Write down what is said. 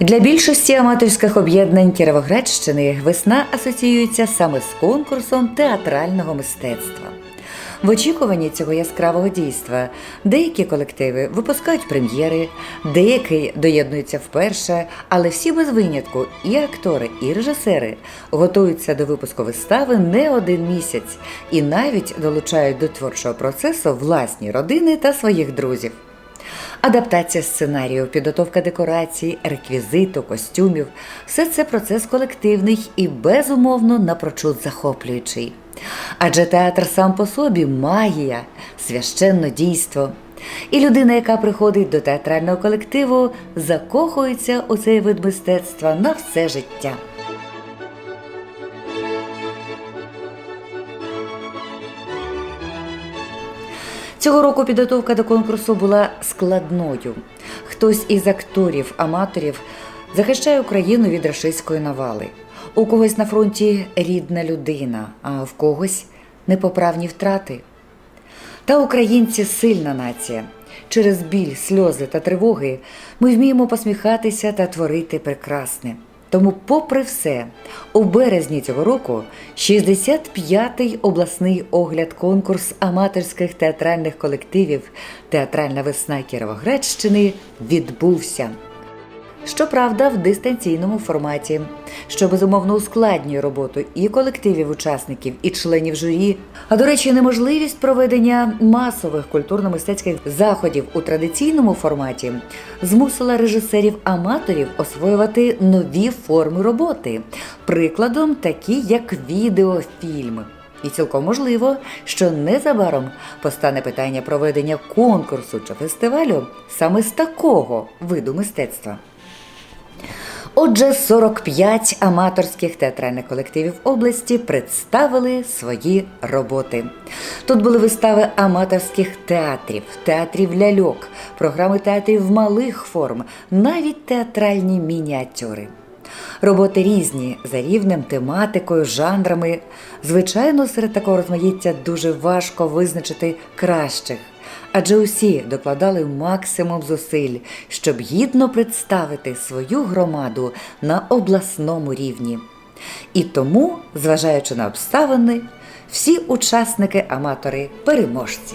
Для більшості аматорських об'єднань Кіровоградщини весна асоціюється саме з конкурсом театрального мистецтва. В очікуванні цього яскравого дійства деякі колективи випускають прем'єри, деякі доєднуються вперше, але всі без винятку, і актори, і режисери готуються до випуску вистави не один місяць і навіть долучають до творчого процесу власні родини та своїх друзів. Адаптація сценарію, підготовка декорацій, реквізиту, костюмів все це процес колективний і безумовно напрочуд захоплюючий. Адже театр сам по собі магія, священне дійство. І людина, яка приходить до театрального колективу, закохується у цей вид мистецтва на все життя. Цього року підготовка до конкурсу була складною. Хтось із акторів, аматорів захищає Україну від рашистської навали. У когось на фронті рідна людина, а в когось непоправні втрати. Та українці сильна нація. Через біль, сльози та тривоги ми вміємо посміхатися та творити прекрасне. Тому, попри все, у березні цього року 65-й обласний огляд конкурс аматорських театральних колективів Театральна весна Кіровоградщини відбувся. Щоправда, в дистанційному форматі, що безумовно ускладнює роботу і колективів учасників, і членів журі. А до речі, неможливість проведення масових культурно-мистецьких заходів у традиційному форматі змусила режисерів-аматорів освоювати нові форми роботи, прикладом такі як відеофільм. І цілком можливо, що незабаром постане питання проведення конкурсу чи фестивалю саме з такого виду мистецтва. Отже, 45 аматорських театральних колективів області представили свої роботи. Тут були вистави аматорських театрів, театрів ляльок, програми театрів малих форм, навіть театральні мініатюри. Роботи різні за рівнем, тематикою, жанрами. Звичайно, серед такого розмаїття дуже важко визначити кращих, адже усі докладали максимум зусиль, щоб гідно представити свою громаду на обласному рівні. І тому, зважаючи на обставини, всі учасники аматори переможці.